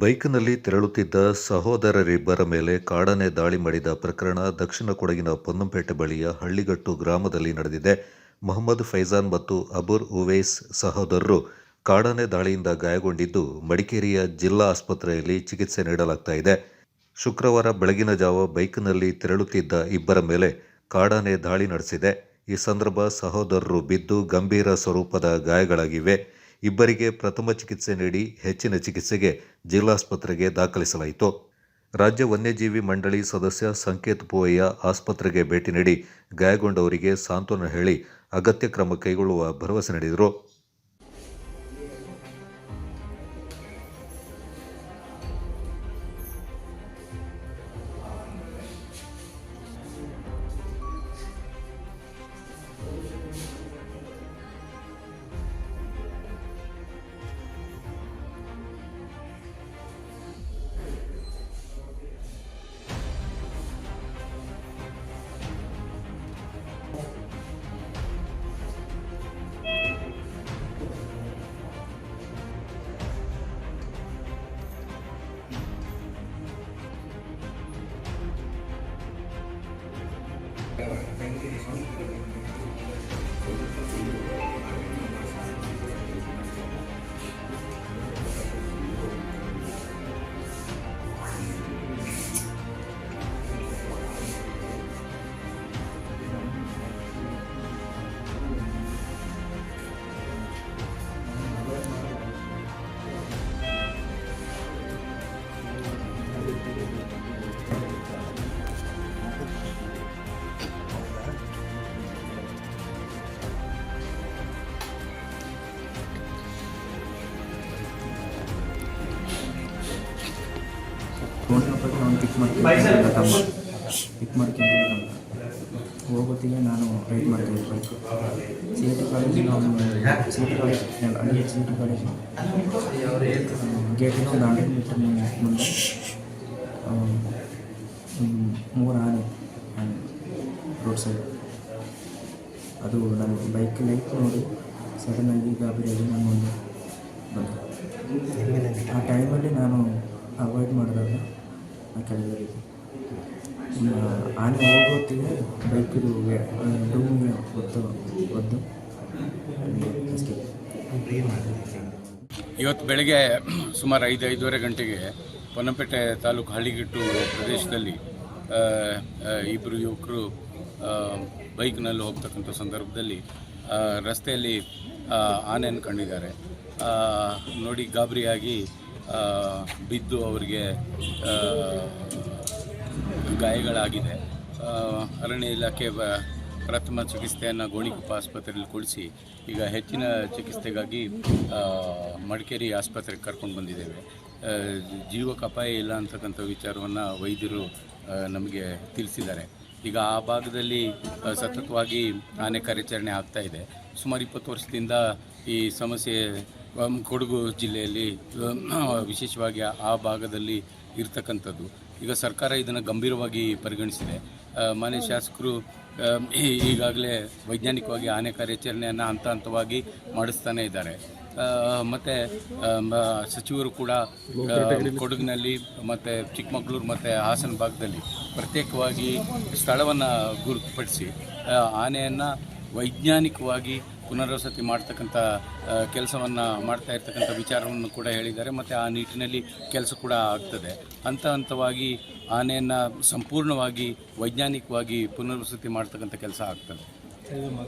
ಬೈಕ್ನಲ್ಲಿ ತೆರಳುತ್ತಿದ್ದ ಸಹೋದರರಿಬ್ಬರ ಮೇಲೆ ಕಾಡನೆ ದಾಳಿ ಮಾಡಿದ ಪ್ರಕರಣ ದಕ್ಷಿಣ ಕೊಡಗಿನ ಪೊನ್ನಂಪೇಟೆ ಬಳಿಯ ಹಳ್ಳಿಗಟ್ಟು ಗ್ರಾಮದಲ್ಲಿ ನಡೆದಿದೆ. ಮೊಹಮ್ಮದ್ ಫೈಜಾನ್ ಮತ್ತು ಅಬುರ್ ಉವೇಸ್ ಸಹೋದರರು ಕಾಡನೆ ದಾಳಿಯಿಂದ ಗಾಯಗೊಂಡಿದ್ದು ಮಡಿಕೇರಿಯ ಜಿಲ್ಲಾ ಆಸ್ಪತ್ರೆಯಲ್ಲಿ ಚಿಕಿತ್ಸೆ ನೀಡಲಾಗ್ತಾ ಶುಕ್ರವಾರ ಬೆಳಗಿನ ಜಾವ ಬೈಕ್ನಲ್ಲಿ ತೆರಳುತ್ತಿದ್ದ ಇಬ್ಬರ ಮೇಲೆ ಕಾಡಾನೆ ದಾಳಿ ನಡೆಸಿದೆ. ಈ ಸಂದರ್ಭ ಸಹೋದರರು ಬಿದ್ದು ಗಂಭೀರ ಸ್ವರೂಪದ ಗಾಯಗಳಾಗಿವೆ. ಇಬ್ಬರಿಗೆ ಪ್ರಥಮ ಚಿಕಿತ್ಸೆ ನೀಡಿ ಹೆಚ್ಚಿನ ಚಿಕಿತ್ಸೆಗೆ ಜಿಲ್ಲಾಸ್ಪತ್ರೆಗೆ ದಾಖಲಿಸಲಾಯಿತು. ರಾಜ್ಯ ವನ್ಯಜೀವಿ ಮಂಡಳಿ ಸದಸ್ಯ ಸಂಕೇತ್ ಪೂವಯ್ಯ ಆಸ್ಪತ್ರೆಗೆ ಭೇಟಿ ನೀಡಿ ಗಾಯಗೊಂಡವರಿಗೆ ಸಾಂತ್ವನ ಹೇಳಿ ಅಗತ್ಯ ಕ್ರಮ ಕೈಗೊಳ್ಳುವ ಭರವಸೆ ನೀಡಿದರು. ಮಾಡ್ಕೊಂಡು ತಮ್ಮ ಪಿಕ್ ಮಾಡ್ಕೊಂಡು ಹೋಗೋತ್ತಿಗೆ ನಾನು ರೈಟ್ ಮಾಡ್ತೀನಿ. ಬೈಕ್ ಸಿ ಎ ಟಿ ಕಾಲೇಜಿನ ಸಿ ಎ ಟಿ ಕಾಲೇಜ್ ಅಲ್ಲಿ ಸಿ ಟಿ ಕಾಲೇಜ್ ಗೇಟಿನ ಒಂದು ಹಂಡ್ರೆಡ್ ಮೀಟರ್ ಮುಂದೆ. ಮೂರು ಆನೆ ರೋಡ್ ಸೈಡ್ ಅದು ನಾನು ಬೈಕ್ ಲೈಟ್ ನೋಡಿ ಸಡನ್ನಾಗಿ ಗಾಬರಿಯಾಗಿ ನಾನು ಒಂದು ಬಂದೆ ಆ ಟೈಮಲ್ಲಿ ನಾನು ಅವಾಯ್ಡ್ ಮಾಡಿದಾಗ ಇನ್ನು ಆನೆ ಹೋಗೋತ್ತಿಗೆ ಬೈಕಿದು ಡೂಮಿಗೆ ಒತ್ತು ಒದ್ದು ಇವತ್ತು ಬೆಳಗ್ಗೆ ಸುಮಾರು ಐದು, ಐದೂವರೆ ಗಂಟೆಗೆ ಪೊನ್ನಪೇಟೆ ತಾಲೂಕು ಹಳ್ಳಿಗಿಟ್ಟು ಪ್ರದೇಶದಲ್ಲಿ ಇಬ್ಬರು ಯುವಕರು ಬೈಕ್ನಲ್ಲಿ ಹೋಗ್ತಕ್ಕಂಥ ಸಂದರ್ಭದಲ್ಲಿ ರಸ್ತೆಯಲ್ಲಿ ಆನೆಯನ್ನು ಕಂಡಿದ್ದಾರೆ. ನೋಡಿ ಗಾಬರಿಯಾಗಿ ಬಿದ್ದು ಅವರಿಗೆ ಗಾಯಗಳಾಗಿದೆ. ಅರಣ್ಯ ಇಲಾಖೆ ಪ್ರಥಮ ಚಿಕಿತ್ಸೆಯನ್ನು ಗೋಣಿಕೊಪ್ಪ ಆಸ್ಪತ್ರೆಯಲ್ಲಿ ಕೊಡಿಸಿ, ಈಗ ಹೆಚ್ಚಿನ ಚಿಕಿತ್ಸೆಗಾಗಿ ಮಡಿಕೇರಿ ಆಸ್ಪತ್ರೆಗೆ ಕರ್ಕೊಂಡು ಬಂದಿದ್ದೇವೆ. ಜೀವಕ್ಕೆ ಅಪಾಯ ಇಲ್ಲ ಅಂತಕ್ಕಂಥ ವಿಚಾರವನ್ನು ವೈದ್ಯರು ನಮಗೆ ತಿಳಿಸಿದ್ದಾರೆ. ಈಗ ಆ ಭಾಗದಲ್ಲಿ ಸತತವಾಗಿ ಆನೆ ಕಾರ್ಯಾಚರಣೆ ಆಗ್ತಾ ಇದೆ. ಸುಮಾರು ಇಪ್ಪತ್ತು ವರ್ಷದಿಂದ ಈ ಸಮಸ್ಯೆ ಕೊಡಗು ಜಿಲ್ಲೆಯಲ್ಲಿ ವಿಶೇಷವಾಗಿ ಆ ಭಾಗದಲ್ಲಿ ಇರ್ತಕ್ಕಂಥದ್ದು. ಈಗ ಸರ್ಕಾರ ಇದನ್ನು ಗಂಭೀರವಾಗಿ ಪರಿಗಣಿಸಿದೆ. ಮನೆ ಶಾಸಕರು ಈಗಾಗಲೇ ವೈಜ್ಞಾನಿಕವಾಗಿ ಆನೆ ಕಾರ್ಯಾಚರಣೆಯನ್ನು ಹಂತ ಹಂತವಾಗಿ ಮಾಡಿಸ್ತಾನೇ ಇದ್ದಾರೆ. ಮತ್ತು ಸಚಿವರು ಕೂಡ ಕೊಡಗಿನಲ್ಲಿ ಮತ್ತು ಚಿಕ್ಕಮಗಳೂರು ಮತ್ತು ಹಾಸನ ಭಾಗದಲ್ಲಿ ಪ್ರತ್ಯೇಕವಾಗಿ ಸ್ಥಳವನ್ನು ಗುರುತುಪಡಿಸಿ ಆನೆಯನ್ನು ವೈಜ್ಞಾನಿಕವಾಗಿ ಪುನರ್ವಸತಿ ಮಾಡ್ತಕ್ಕಂಥ ಕೆಲಸವನ್ನು ಮಾಡ್ತಾ ಇರ್ತಕ್ಕಂಥ ವಿಚಾರವನ್ನು ಕೂಡ ಹೇಳಿದ್ದಾರೆ. ಮತ್ತು ಆ ನಿಟ್ಟಿನಲ್ಲಿ ಕೆಲಸ ಕೂಡ ಆಗ್ತದೆ. ಹಂತ ಹಂತವಾಗಿ ಆನೆಯನ್ನು ಸಂಪೂರ್ಣವಾಗಿ ವೈಜ್ಞಾನಿಕವಾಗಿ ಪುನರ್ವಸತಿ ಮಾಡ್ತಕ್ಕಂಥ ಕೆಲಸ ಆಗ್ತದೆ.